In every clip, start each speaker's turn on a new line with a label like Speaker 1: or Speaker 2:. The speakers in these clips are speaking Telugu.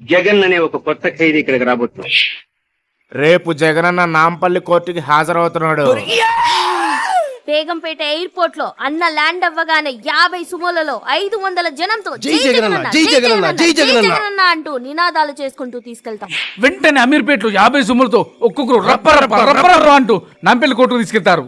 Speaker 1: జగన్ అనే ఒక కొత్త ఖైదీ ఇక్కడికి రాబోతుంది
Speaker 2: రేపు జగనన్న నాంపల్లి కోర్టుకి హాజరవుతున్నాడు.
Speaker 3: బేగంపేట ఎయిర్పోర్ట్లో అన్న ల్యాండ్ అవ్వగానే యాభై సుమోలలో ఐదు వందల జనంతో
Speaker 4: జై జగనన్న, జై జగనన్న, జై జగనన్న.
Speaker 3: జగనన్న అంటూ నినాదాలు చేసుకుంటూ తీసుకెళ్తాం.
Speaker 5: వెంటనే అమీర్పేటలో యాభై సుమ్ములతో ఒక్కొక్కరు రప్ప రప్ప రప్ప రప్ప అంటూ నంపెల్లి కోర్టుకు తీసుకెళ్తారు.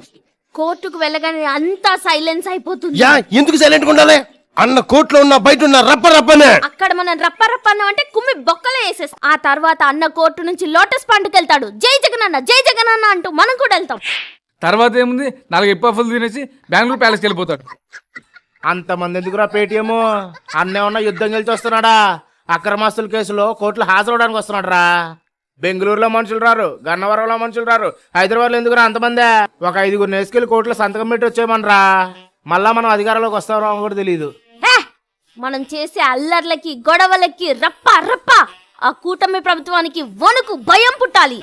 Speaker 3: కోర్టుకు వెళ్ళగానే అంతా సైలెన్స్ అయిపోతుంది.
Speaker 4: యా ఎందుకు సైలెంట్ ఉండాలి? అన్న కోట్లో ఉన్న బయట ఉన్న రప్ప రప్పనే.
Speaker 3: అక్కడ మనం రప్ప రప్ప అన్నాం అంటే కుమ్మి బొక్కలే వేసేస్తాం. ఆ తర్వాత అన్న కోర్టు నుంచి లోటస్ పండుకి వెళ్తాడు. జై జగనన్న జై జగనన్న అంటూ మనం కూడా వెళ్తాం.
Speaker 5: తర్వాత ఏముంది? నాలుగు ఎప్పఫలు తినేసి బెంగళూరు ప్యాలెస్కి వెళ్ళిపోతాడు.
Speaker 2: అంతమంది ఎందుకురా పేటిఎం? అన్నేమన్నా యుద్ధం గెలిచి వస్తున్నాడా? అక్రమాస్తుల కేసులో కోర్టులో హాజరవడానికి వస్తున్నాడు రా బెంగళూరులో మనుషులు రారు గన్నవరంలో మనుషులు రారు. హైదరాబాద్లో ఎందుకురా అంతమందే? ఒక ఐదుగురు నేసుకెళ్ళి కోర్టులో సంతకం పెట్టి వచ్చేయమనరా. మళ్ళా మనం అధికారంలోకి వస్తామో కూడా తెలియదు!
Speaker 3: మనం చేసే అల్లర్లకి గొడవలకి రప్ప రప్ప. ఆ కూటమి ప్రభుత్వానికి వణుకు భయం పుట్టాలి.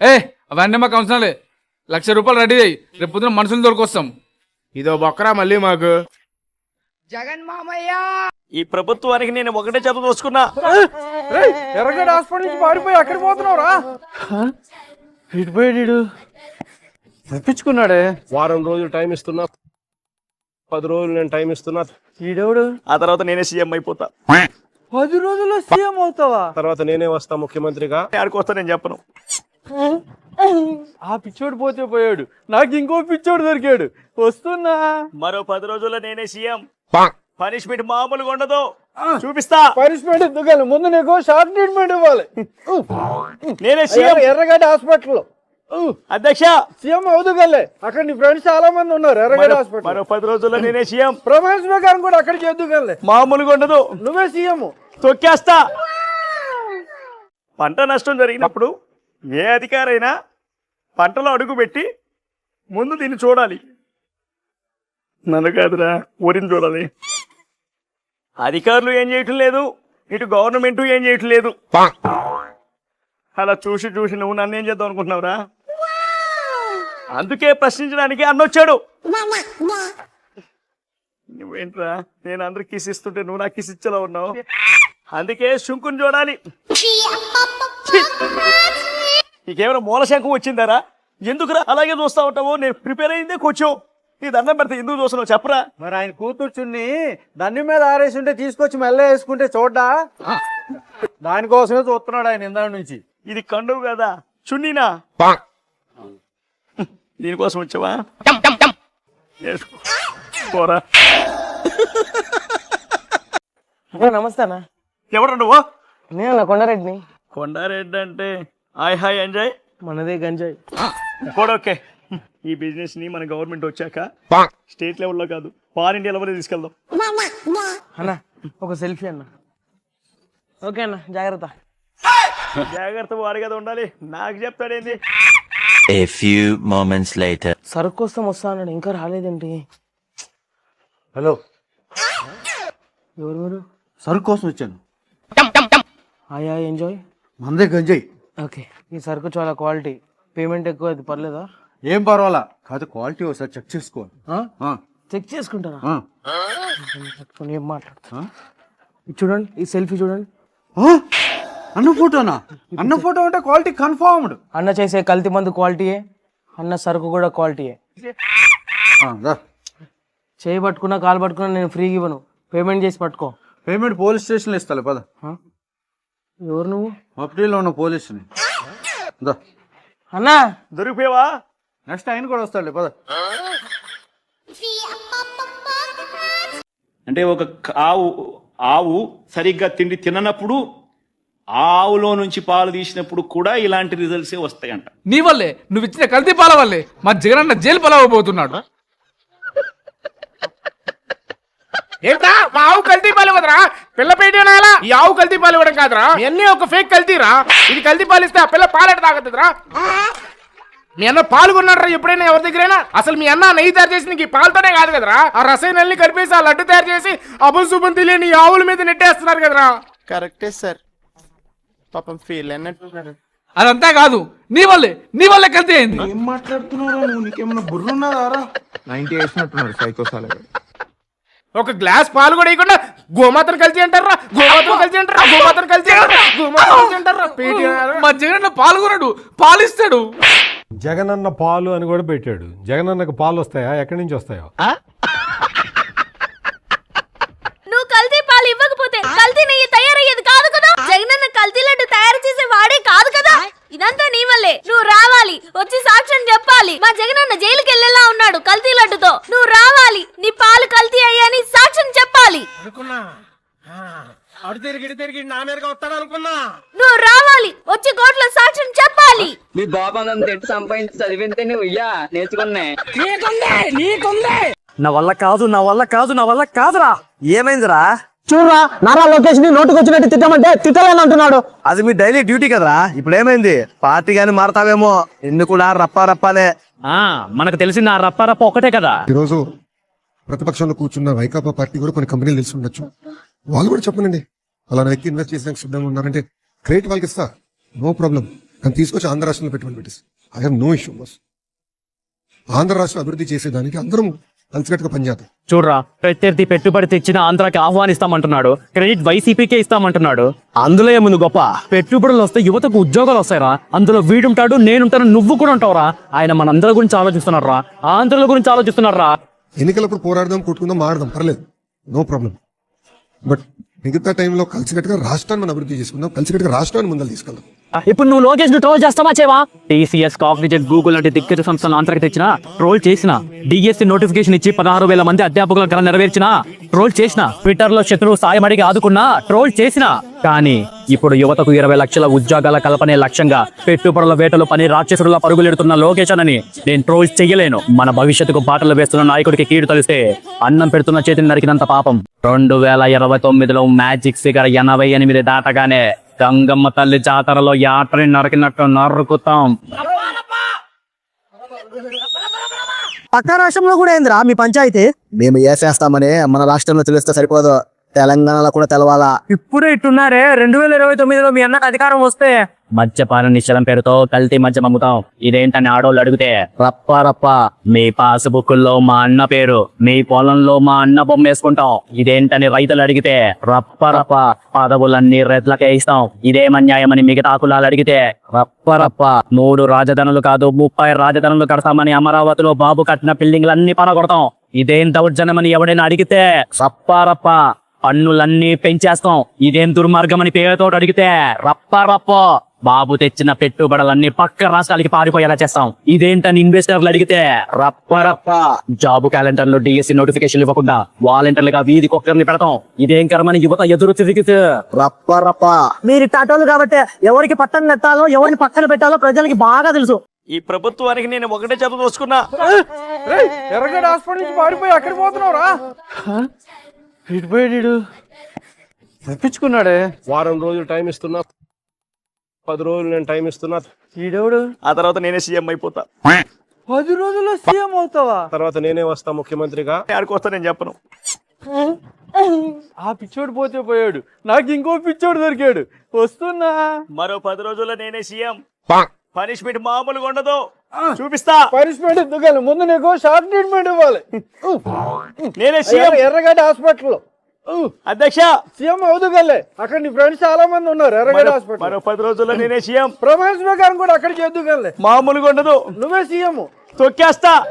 Speaker 5: ఏ అవన్నీ మాకు అవసరాలే లక్ష రూపాయలు రెడీ అయ్యి రేపు పొద్దున మనుషులు దొరికొస్తాం.
Speaker 2: ఇదో బొక్కరా మళ్ళీ మాకు.
Speaker 6: ఈ ప్రభుత్వానికి నేను ఒకటే చెప్ప దోసుకున్నా
Speaker 2: ఎర్రగడ్డ హాస్పిటల్ నుంచి పారిపోయి అక్కడ పోతున్నావురా?
Speaker 7: ఇటుపోయాడు తప్పించుకున్నాడే.
Speaker 4: వారం రోజులు టైం ఇస్తున్నా. పది రోజులు నేను టైం ఇస్తున్నా.
Speaker 7: ఈడెవడు?
Speaker 6: ఆ తర్వాత నేనే సీఎం అయిపోతా.
Speaker 7: పది రోజుల్లో సీఎం అవుతావా?
Speaker 4: తర్వాత నేనే వస్తా ముఖ్యమంత్రిగా.
Speaker 6: ఆడికి వస్తా నేను చెప్పను.
Speaker 7: ఆ పిచ్చోడు పోతే పోయాడు. నాకు ఇంకో పిచ్చోడు దొరికాడు. వస్తున్నా.
Speaker 6: మరో పది రోజుల్లో నేనే సీఎం పనిష్మెంట్ మామూలుగా ఉండదు. చూపిస్తా.
Speaker 7: పనిష్మెంట్ ఎందుకని? ముందు నీకు షార్ట్ ట్రీట్మెంట్ ఇవ్వాలి.
Speaker 6: నేనే సీఎం
Speaker 7: ఎర్రగడ్డ హాస్పిటల్
Speaker 6: అధ్యక్ష!
Speaker 7: సీఎం అక్కడ నీ ఫ్రెండ్స్ చాలా మంది ఉన్నారు ఎర్రగడ్డ హాస్పిటల్.
Speaker 6: మరో పది రోజుల్లో నేనే సీఎం.
Speaker 7: కూడా అక్కడ చేద్దుగలే
Speaker 6: మామూలుగా ఉండదు.
Speaker 7: నువ్వే సీఎం.
Speaker 6: తొక్కేస్తా. పంట నష్టం జరిగినప్పుడు ఏ అధికారైనా పంటలో అడుగు పెట్టి ముందు దీన్ని చూడాలి. నన్ను కాదురా ఊరిని చూడాలి. అధికారులు ఏం చేయటం లేదు ఇటు గవర్నమెంట్ ఏం చేయటం లేదు. అలా చూసి చూసి నువ్వు నన్ను ఏం చేద్దాం అనుకుంటున్నావురా? అందుకే ప్రశ్నించడానికి అన్నొచ్చాడు. నువ్వేంట్రా? నేను అందరికి కిస్ ఇస్తుంటే నువ్వు నాకు కిస్ ఇచ్చేలా ఉన్నావు. అందుకే శంకుని చూడాలి! నీకేమైనా మూల శంఖం వచ్చిందారా? ఎందుకురా అలాగే చూస్తా ఉంటావు? నేను ప్రిపేర్ అయిందే కొంచెం నీ దండం పెడితే ఎందుకు చూస్తున్నావు? చెప్పరా.
Speaker 7: మరి ఆయన కూతురు చున్ని దాన్ని మీద ఆరేసి ఉంటే తీసుకొచ్చి మెల్ల వేసుకుంటే చూడ్డా? దానికోసమే చూస్తున్నాడు ఆయన ఇందా నుంచి.
Speaker 6: ఇది కండువు కదా. చున్నీనా? దీనికోసం వచ్చావా. పోరా.
Speaker 8: నమస్తే అన్న.
Speaker 6: ఎవరు నువ్వు?
Speaker 8: నేను అన్న కొండారెడ్డిని.
Speaker 6: కొండారెడ్డి అంటే హాయ్ హాయ్ ఎంజాయ్.
Speaker 8: మనదే గంజాయి.
Speaker 6: కూడా ఓకే. ఈ బిజినెస్ని మన గవర్నమెంట్ వచ్చాక స్టేట్ లెవెల్లో కాదు పాన్ ఇండియా లెవెల్ తీసుకెళ్దాం.
Speaker 8: అన్న ఒక సెల్ఫీ అన్న. ఓకే అన్న జాగ్రత్త.
Speaker 6: జాగ్రత్త వారి కదా ఉండాలి. నాకు చెప్తాడేంది?
Speaker 9: A few moments later.
Speaker 8: సరుకు కోసం వస్తా అన్నాడు ఇంకా రాలేదేంటి?
Speaker 7: హలో.
Speaker 8: ఎవరు మీరు?
Speaker 7: సరుకు కోసం వచ్చాను
Speaker 8: ఆయా ఎంజాయ్
Speaker 7: మందే గంజాయి.
Speaker 8: ఓకే ఈ సరుకు చాలా క్వాలిటీ. పేమెంట్ ఎక్కువ అది పర్లేదా?
Speaker 7: ఏం పర్వాలా? కాదు క్వాలిటీ ఒకసారి చెక్ చేసుకో
Speaker 8: చెక్ చేసుకుంటారా? పట్టుకొని ఏం మాట్లాడుతా ఇది చూడండి ఈ సెల్ఫీ చూడండి.
Speaker 7: అన్న ఫోటోనా అన్న. ఫోటో అంటే క్వాలిటీ కన్ఫర్మ్డ్.
Speaker 8: అన్న చేసే కల్తీ మందు క్వాలిటీయే? అన్న సరుకు కూడా క్వాలిటీయే. చేయి పట్టుకున్నా కాలు పట్టుకున్నా నేను ఫ్రీగా ఇవ్వను. పేమెంట్ చేసి పట్టుకో.
Speaker 7: పేమెంట్ పోలీస్ స్టేషన్లో ఇస్తాలే పద.
Speaker 8: ఎవరు నువ్వు?
Speaker 7: మఫ్టీలో ఉన్న పోలీసుని.
Speaker 8: అన్నా!
Speaker 6: దొరికిపోయావా?
Speaker 7: నెక్స్ట్ ఆయన కూడా వస్తాడులే పద.
Speaker 10: అంటే ఒక ఆవు ఆవు సరిగ్గా తిండి తిననప్పుడు ఆవులో నుంచి పాలు తీసినప్పుడు కూడా ఇలాంటి రిజల్ట్సే వస్తాయంట.
Speaker 5: నీ వల్లే నువ్వు ఇచ్చిన కల్తీ పాల వల్లే మా జగనన్న జైలు పాలవబోతున్నాడు
Speaker 2: ఏంట్రా? మా ఆవు కల్తీ పాలు ఇవ్వదురా? పిల్ల పేటి అనాలా ఈ ఆవు కల్తీ పాలు ఇవ్వడం కాదురా. ఇవన్నీ ఒక ఫేక్ కల్తీరా? ఇది కల్తీ పాలు ఇస్తే ఆ పిల్ల పాలెట తాగుతుందిరా మీ అన్న పాలు కొన్నాడరా ఎప్పుడైనా ఎవరి దగ్గరైనా? అసలు మీ అన్న నెయ్యి తయారు చేసి నీకు ఈ పాలతోనే కాదు కదరా? ఆ రసాయనాల్ని కలిపేసి ఆ లడ్డు తయారు చేసి అభం శుభం తెలియని ఆవుల మీద నెట్టేస్తున్నారు కదరా. కరెక్టే సార్. పాపం ఫీల్ అన్నట్టున్నారు
Speaker 5: అదంతా కాదు నీ వల్లే నీ వల్లే కల్తీ అయింది.
Speaker 7: ఏం మాట్లాడుతున్నావు నువ్వు? నీకేమన్నా బుర్ర ఉన్నదారా నైన్టీ వేసినట్టున్నాడు సైకో
Speaker 2: ఒక గ్లాస్ పాలు కూడా ఇవ్వకుండా గోమాతను కలిసి అంటారా? గోమాతను కలిసి అంటారా? గోమాతను కలిసి అంటారా? గోమాతను కలిసి అంటారా? పేటీ
Speaker 5: మా జగన్ పాల్గొనడు పాలిస్తాడు.
Speaker 4: జగనన్న పాలు అని కూడా పెట్టాడు. జగనన్నకు పాలు వస్తాయా? ఎక్కడి నుంచి వస్తాయో
Speaker 3: నువ్వు కల్తీ పాలు ఇవ్వకపోతే కల్తీ నెయ్యి తయారయ్యేది కాదు కదా జగనన్న కల్తీ లడ్డు తయారు చేసే వాడే కాదు కదా ఇదంతా నీ వల్లే నువ్వు రావాలి వచ్చి సాక్ష్యం చెప్పాలి మా జగనన్న జైలుకి వెళ్ళేలా ఉన్నాడు కల్తీ లడ్డుతో నువ్వు రావాలి నీ పాలు కల్తీ అయ్యాని సాక్ష్యం చెప్పాలి
Speaker 8: అనుకున్నా ఆ, అడు తిరిగి ఇటు తిరిగి నా మీదగా వస్తాడు అనుకున్నా
Speaker 3: నువ్వు రావాలి వచ్చి కోర్టులో సాక్ష్యం చెప్పాలి.
Speaker 1: మీ బాబా నన్ను తిట్టి సంపాదించి చదివితే నువ్వు? ఇయ్యా నేర్చుకున్నా.
Speaker 8: నా వల్ల కాదు నా వల్ల కాదు నా వల్ల కాదురా. ఏమైందిరా? చూడరా నారా లోకేష్ని నోటుకు వచ్చినట్టు తిట్టమంటే తిట్టలేని అంటున్నాడు. అది మీ డైలీ డ్యూటీ కదరా. ఇప్పుడు ఏమైంది? పార్టీ గాని మారతావేమో. ఎందుకు కూడా రప్పా రప్పానే
Speaker 1: మనకు తెలిసిన ఆ రప్ప రప్ప ఒకటే కదా.
Speaker 11: ఈరోజు ప్రతిపక్షంలో కూర్చున్న వైకాపా పార్టీ కూడా కొన్ని కంపెనీలు తెలిసి ఉండొచ్చు. వాళ్ళు కూడా చెప్పనండి. అలా వ్యక్తి ఇన్వెస్ట్ చేసేందుకు సిద్ధంగా ఉన్నారంటే క్రెడిట్ వాళ్ళకి ఇస్తా. నో ప్రాబ్లం కానీ తీసుకొచ్చి ఆంధ్ర రాష్ట్రంలో పెట్టుబడి పెట్టేసి. ఐ హావ్ నో ఇష్యూ బస్ ఆంధ్ర రాష్ట్రం అభివృద్ధి చేసేదానికి అందరం కలిసికట్టుగా పనిచేద్దాం.
Speaker 1: చూడరా ప్రత్యర్థి పెట్టుబడి తెచ్చిన ఆంధ్రాకి ఆహ్వానిస్తామంటున్నాడు. క్రెడిట్ వైసీపీకే ఇస్తామంటున్నాడు. అందులో ఏముంది గొప్ప? పెట్టుబడులు వస్తే యువతకు ఉద్యోగాలు వస్తాయిరా. అందులో వీడుంటాడు నేనుంటాను నువ్వు కూడా ఉంటావురా. ఆయన మనందరి గురించి ఆలోచిస్తున్నారా ఆంధ్రుల గురించి ఆలోచిస్తున్నారా
Speaker 11: ఎన్నికలప్పుడు పోరాడదాం కొట్టుకుందాం మాడదాం పర్లేదు. నో ప్రాబ్లం బట్ మిగతా టైంలో కలిసికట్టుగా రాష్ట్రాన్ని మనం అభివృద్ధి చేసుకుందాం కలిసికట్టుగా రాష్ట్రాన్ని ముందర తీసుకెళ్దాం.
Speaker 1: ఇప్పుడు నువ్వు లోకేష్ను ట్రోల్ చేస్తావా చేవా? టీసీఎస్ కాగ్నిజెంట్ గూగుల్ లాంటి దిగ్గజ సంస్థలు ఆంధ్రాకి తెచ్చిన ట్రోల్ చేసిన డిఎస్సి నోటిఫికేషన్ ఇచ్చి పదహారు వేల మంది అధ్యాపకుల కళ నెరవేర్చిన ట్రోల్ చేసిన ట్విట్టర్లో శత్రువు సాయం అడిగి ఆదుకున్నా ట్రోల్ చేసిన. కానీ ఇప్పుడు యువతకు ఇరవై లక్షల ఉద్యోగాల కల్పనే లక్ష్యంగా పెట్టుబడుల వేటలు పని రాక్షసుడులా పరుగులెడుతున్న లోకేష్ అని నేను ట్రోల్ చెయ్యలేను. మన భవిష్యత్తుకు బాటలు వేస్తున్న నాయకుడికి కీడు తెలిస్తే అన్నం పెడుతున్న చేతిని నరికినంత పాపం. రెండు వేల ఇరవై తొమ్మిదిలో మ్యాజిక్ ఫిగర్ ఎనభై ఎనిమిది దాటగానే గంగమ్మ తల్లి జాతరలో యాత్రని నరికినట్టు నరుకుతాం.
Speaker 8: పక్క రాష్ట్రంలో కూడా ఏందిరా మీ పంచాయతీ? మేము చేసేస్తామని మన రాష్ట్రంలో తెలిస్తే సరిపోదు. తెలంగాణలో కూడా తెలవాలా?
Speaker 1: ఇప్పుడే ఇట్టున్నారే. రెండు వేల ఇరవై తొమ్మిదిలో మీ అన్నకు అధికారం వస్తే? మద్యపాన నిశ్చలం పేరుతో కల్తీ మద్యం అమ్ముతాం. ఇదేంటని ఆడోళ్ళు అడిగితే రప్ప రప్ప మీ పాస్బుక్లో మా అన్న పేరు మీ పొలంలో మా అన్న బొమ్మ వేసుకుంటాం ఇదేంటని రైతులు అడిగితే రప్ప రప్ప పదవులన్నీ రెడ్లకే ఇస్తాం. ఇదేమన్యాయమని మిగతా కులాలు అడిగితే రప్ప రప్ప మూడు రాజధానులు కాదు ముప్పై రాజధానులు కడతామని అమరావతిలో బాబు కట్టిన బిల్డింగ్లన్నీ పనగొడతాం ఇదేం దౌర్జన్యమని ఎవడైనా అడిగితే రప్ప రప్ప పన్నులన్నీ పెంచేస్తాం. ఇదేం దుర్మార్గం అని పేరుతో అడిగితే రప్ప రప్ప. బాబు తెచ్చిన పెట్టుబడులన్నీ పక్క రాష్ట్రాలకి పారిపోయేలా చేస్తాం. ఇదేంటని ఇన్వెస్టర్లు అడిగితే రప్ప రప్ప. జాబ్ క్యాలెండర్లో డిఎస్సి నోటిఫికేషన్ ఇవ్వకుండా వాలంటీర్లుగా వీధి కుక్కర్ని పెడతాం. ఇదేం కర్మని యువత ఎదురు తిరిగితే
Speaker 8: రప్ప రప్ప. మీరు టాటోలు కాబట్టి ఎవరికి పట్టణ నెట్టాలో ఎవరిని పక్కన పెట్టాలో ప్రజలకి బాగా తెలుసు.
Speaker 6: ఈ ప్రభుత్వానికి నేను ఒకటే చెప్పదలుచుకున్నా
Speaker 7: ఎర్రగడ్డ హాస్పిటల్ నుంచి పారిపోయి అక్కడికి పోతున్నావురా? ఇటు పోయాడు తప్పించుకున్నాడే
Speaker 4: వారం రోజులు టైం ఇస్తున్నా. పది రోజులు నేను టైం ఇస్తున్నా.
Speaker 7: ఈడెవడు?
Speaker 6: ఆ తర్వాత నేనే సీఎం అయిపోతా.
Speaker 7: పది రోజుల్లో సీఎం అవుతావా?
Speaker 4: తర్వాత నేనే వస్తా ముఖ్యమంత్రిగా.
Speaker 6: ఆడికి వస్తా నేను చెప్పను.
Speaker 7: ఆ పిచ్చోడు పోతే పోయాడు. నాకు ఇంకో పిచ్చోడు దొరికాడు. వస్తున్నా.
Speaker 6: మరో పది రోజుల్లో నేనే సీఎం. పనిష్మెంట్ మామూలుగా ఉండదు. చూపిస్తా.
Speaker 7: పనిష్మెంట్ ఎందుకని ముందు నీకు షార్ట్ ట్రీట్మెంట్ ఇవ్వాలి.
Speaker 6: నేనే సీఎం.
Speaker 7: ఎర్ర- ఎర్రగడ్డ హాస్పిటల్
Speaker 6: అధ్యక్ష.
Speaker 7: సీఎం అవుతుగలే అక్కడ నీ ఫ్రెండ్స్ చాలా మంది ఉన్నారు ఎర్రగడ్డ హాస్పిటల్
Speaker 6: మరో పది రోజుల్లో నేనే సీఎం.
Speaker 7: ప్రమాణ స్వీకారం కూడా అక్కడికి ఎద్దుకెళ్ళే
Speaker 6: మామూలుగా ఉండదు.
Speaker 7: నువ్వే సీఎం.
Speaker 6: తొక్కేస్తా.